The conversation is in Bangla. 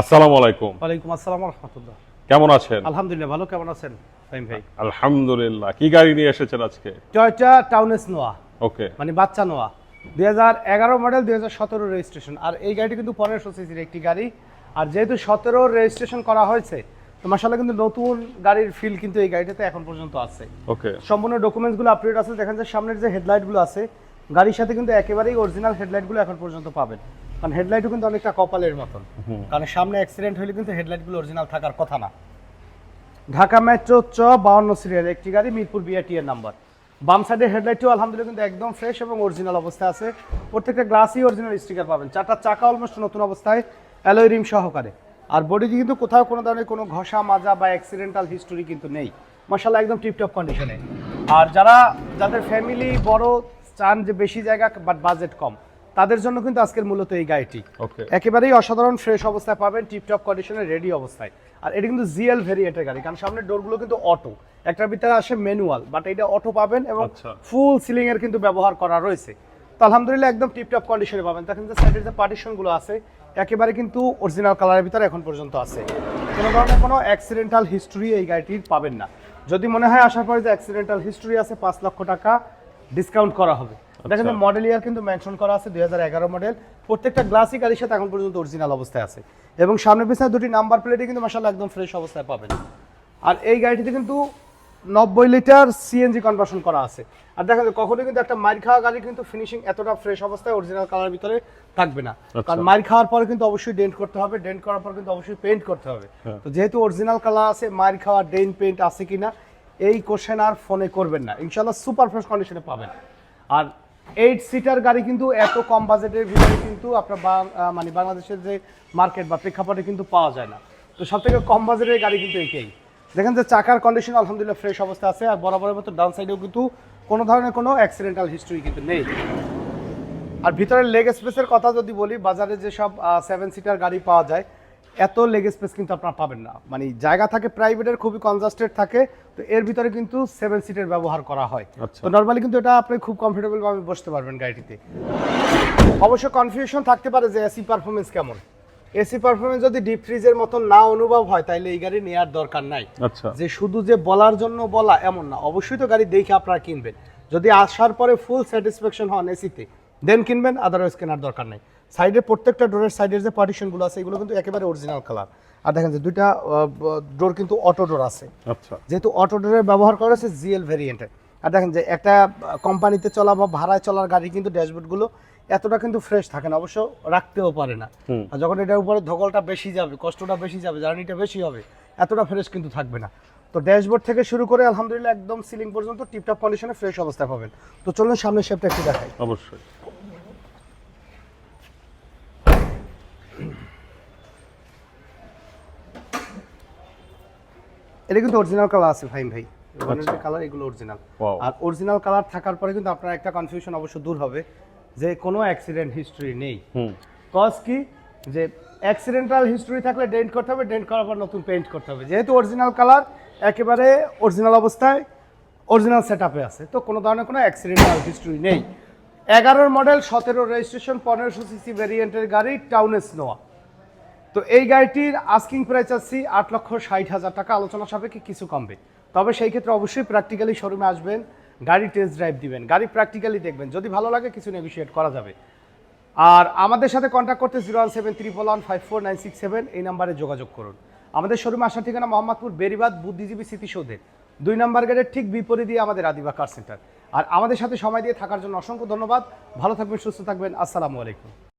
আসসালামু আলাইকুম। ওয়ালাইকুম আসসালাম রহমতুল্লাহ। কেমন আছেন? আলহামদুলিল্লাহ ভালো। কেমন আছেন? ফাইম ভাই। আলহামদুলিল্লাহ। কি গাড়ি নিয়ে এসেছেন আজকে? Toyota TownAce Noah. ওকে। মানে বাচ্চা নোয়া। দুই হাজার এগারো মডেল দুই হাজার সতেরো রেজিস্ট্রেশন আর এই গাড়িটি কিন্তু পনেরোশো সিসির একটি গাড়ি। আর যেহেতু সতেরো রেজিস্ট্রেশন করা হয়েছে তো মাসাল্লাহ কিন্তু নতুন গাড়ির ফিল কিন্তু এই গাড়িটাতে এখন পর্যন্ত আছে। ওকে। সম্পূর্ণ ডকুমেন্টসগুলো আপডেট আছে। দেখেন যে সামনের যে হেডলাইটগুলো আছে গাড়ির সাথে কিন্তু একেবারেই অরিজিনাল হেডলাইটগুলো এখন পর্যন্ত পাবেন। কারণ হেডলাইটও কিন্তু অনেকটা কপালের মতন। কারণ সামনে অ্যাক্সিডেন্ট হলে কিন্তু হেডলাইটগুলো অরিজিনাল থাকার কথা না। ঢাকা মেট্রো চ বাউন্ন সিরিয়াল একটি গাড়ি মিরপুর বিআরটি এর নাম্বার বাম সাইডের হেডলাইটটিও আলহামদুলিল্লাহ কিন্তু একদম ফ্রেশ এবং অরিজিনাল অবস্থায় আছে। প্রত্যেকটা গ্লাসই অরিজিনাল স্টিকার পাবেন। চারটা চাকা অলমোস্ট নতুন অবস্থায় অ্যালয় রিম সহকারে। আর বডিটি কিন্তু কোথাও কোনো ধরনের কোনো ঘষা মাজা বা অ্যাক্সিডেন্টাল হিস্টোরি কিন্তু নেই। মাসাল্লাহ একদম টিপটপ কন্ডিশনে আর যারা যাদের ফ্যামিলি বড় চান যে বেশি জায়গা বাট বাজেট কম তাদের জন্য কিন্তু আজকের মূলত এই গাড়িটি। ওকে একেবারেই অসাধারণ ফ্রেশ অবস্থায় পাবেন টিপটপ কন্ডিশনে রেডি অবস্থায়। আর এটা কিন্তু জিএল ভেরিয়েন্টের গাড়ি কারণ সামনের ডোরগুলো কিন্তু অটো একটার ভিতরে আসে ম্যানুয়াল বাট এটা অটো পাবেন এবং আচ্ছা। ফুল সিলিং এর কিন্তু ব্যবহার করা রয়েছে। তো আলহামদুলিল্লাহ একদম টিপটপ কন্ডিশনে পাবেন। দেখেন যে সাইডের যে পার্টিশনগুলো আছে একেবারে কিন্তু অরিজিনাল কালারের ভিতরে এখন পর্যন্ত আছে। কোনো ধরনের কোনো অ্যাক্সিডেন্টাল হিস্ট্রি এই গাড়িটির পাবেন না। যদি মনে হয় আসার পরে যে অ্যাক্সিডেন্টাল হিস্ট্রি আছে পাঁচ লক্ষ টাকা ডিসকাউন্ট করা হবে। দেখেন আচ্ছা। মডেল ইয়ার কিন্তু মেনশন করা আছে দুই হাজার এগারো মডেল প্রত্যেকটা গ্লাসই গাড়ির সাথে এখন পর্যন্ত অরিজিনাল অবস্থায় আছে। এবং সামনে পিছনে দুটি নাম্বার প্লেটে কিন্তু মাসাল্লাহ একদম ফ্রেশ অবস্থায় পাবেন। আর এই গাড়িটিতে কিন্তু নব্বই লিটার সিএনজি কনভার্সন করা আছে। আর দেখা যায় কখনোই কিন্তু একটা মার খাওয়া গাড়ি কিন্তু ফিনিশিং এতটা ফ্রেশ অবস্থায় অরিজিনাল কালার ভিতরে থাকবে না। কারণ মার খাওয়ার পরে কিন্তু অবশ্যই ডেন্ট করতে হবে ডেন্ট করার পর কিন্তু অবশ্যই পেইন্ট করতে হবে। হ্যাঁ। তো যেহেতু অরিজিনাল কালার আছে মার খাওয়া ডেন্ট পেইন্ট আছে কিনা এই কোশ্চেন আর ফোনে করবেন না। ইনশাল্লাহ সুপার ফ্রেশ কন্ডিশনে পাবেন। আর এইট সিটার গাড়ি কিন্তু এত কম বাজেটের ভিতরে কিন্তু আপনার মানে বাংলাদেশের যে মার্কেট বা প্রেক্ষাপটে কিন্তু পাওয়া যায় না। তো সব থেকে কম বাজেটের গাড়ি কিন্তু একেই। দেখেন যে চাকার কন্ডিশন আলহামদুলিল্লাহ ফ্রেশ অবস্থা আছে, আর বরাবরের মতো ডাউন সাইডেও কিন্তু কোনো ধরনের কোনো অ্যাক্সিডেন্টাল হিস্ট্রি কিন্তু নেই। আর ভিতরের লেগ স্পেসের কথা যদি বলি, বাজারে যেসব সেভেন সিটার গাড়ি পাওয়া যায় এত লেগ স্পেস কিন্তু আপনারা পাবেন না। মানে জায়গা থাকে প্রাইভেটের খুবই কনজাস্টেড থাকে তো এর ভিতরে কিন্তু সেভেন সিটের ব্যবহার করা হয়। আচ্ছা। তো নর্মালি কিন্তু এটা আপনি খুব কমফোর্টেবল ভাবে বসতে পারবেন গাড়িটিতে। অবশ্য কনফিউশন থাকতে পারে যে এসি পারফরমেন্স কেমন। এসি পারফরমেন্স যদি ডিপ ফ্রিজের মতো না অনুভব হয় তাহলে এই গাড়ি নেওয়ার দরকার নাই। আচ্ছা। যে শুধু যে বলার জন্য বলা এমন না অবশ্যই তো গাড়ি দেখে আপনারা কিনবেন। যদি আসার পরে ফুল স্যাটিসফ্যাকশন হন এসিতে দেন কিনবেন আদারওয়াইজ কেনার দরকার নেই। সাইডে প্রত্যেকটা ডোরের সাইডের যে পার্টিশনগুলো আছে এগুলো কিন্তু একেবারে অরিজিনাল কালার আর দেখেন যে দুইটা ডোর কিন্তু অটো ডোর আছে। আচ্ছা। যেহেতু অটো ডোরের ব্যবহার করা হচ্ছে জিএল ভেরিয়েন্টের আর দেখেন যে একটা কোম্পানিতে চলা বা ভাড়ায় চলার গাড়ি কিন্তু ড্যাশবোর্ডগুলো এতটা কিন্তু ফ্রেশ থাকে না অবশ্য রাখতেও পারে না। আর যখন এটার উপরে ধকলটা বেশি যাবে কষ্টটা বেশি যাবে জার্নিটা বেশি হবে এতটা ফ্রেশ কিন্তু থাকবে না। তো ড্যাশবোর্ড থেকে শুরু করে আলহামদুলিল্লাহ একদম সিলিং পর্যন্ত টিপটপ কন্ডিশনে ফ্রেশ অবস্থায় পাবেন। তো চলুন সামনের শেপটা একটু দেখাই। অবশ্যই। এটা কিন্তু অরিজিনাল কালার আছে ফাইম ভাই। আচ্ছা। কালার এগুলো অরিজিনাল আর অরিজিনাল কালার থাকার পরে কিন্তু আপনার একটা কনফিউশন অবশ্য দূর হবে যে কোনো অ্যাক্সিডেন্ট হিস্ট্রি নেই। কজ কি? যে অ্যাক্সিডেন্টাল হিস্ট্রি থাকলে ডেন্ট করতে হবে ডেন্ট করার পর নতুন পেইন্ট করতে হবে। যেহেতু অরিজিনাল কালার একেবারে অরিজিনাল অবস্থায় অরিজিনাল সেট আপে আছে। তো কোনো ধরনের কোনো অ্যাক্সিডেন্টাল হিস্ট্রি নেই। এগারোর মডেল সতেরো রেজিস্ট্রেশন পনেরোশো সিসি ভ্যারিয়েন্টের গাড়ি টাউনে স্নোয়া তো এই গাড়িটির আস্কিং প্রাইস আছি আট লক্ষ ষাট হাজার টাকা। আলোচনা সাপেক্ষে কিছু কমবে। তবে সেই ক্ষেত্রে অবশ্যই প্র্যাকটিক্যালি শোরুমে আসবেন, গাড়ি টেস্ট ড্রাইভ দিবেন। গাড়ি প্র্যাকটিক্যালি দেখবেন। যদি ভালো লাগে কিছু নেগোশিয়েট করা যাবে। আর আমাদের সাথে কন্ট্যাক্ট করতে zero one seven triple one five four nine six seven এই নাম্বারে যোগাযোগ করুন। আমাদের শোরুমে আসার ঠিকানা মোহাম্মদপুর, বেরিবাদ, বুদ্ধিজীবী স্মৃতিসৌধের দুই নাম্বার গেটের ঠিক বিপরীত দিয়ে আমাদের আদিবা কার সেন্টার আর আমাদের সাথে সময় দিয়ে থাকার জন্য অসংখ্য ধন্যবাদ। ভালো থাকবেন, সুস্থ থাকবেন। আসসালামু আলাইকুম।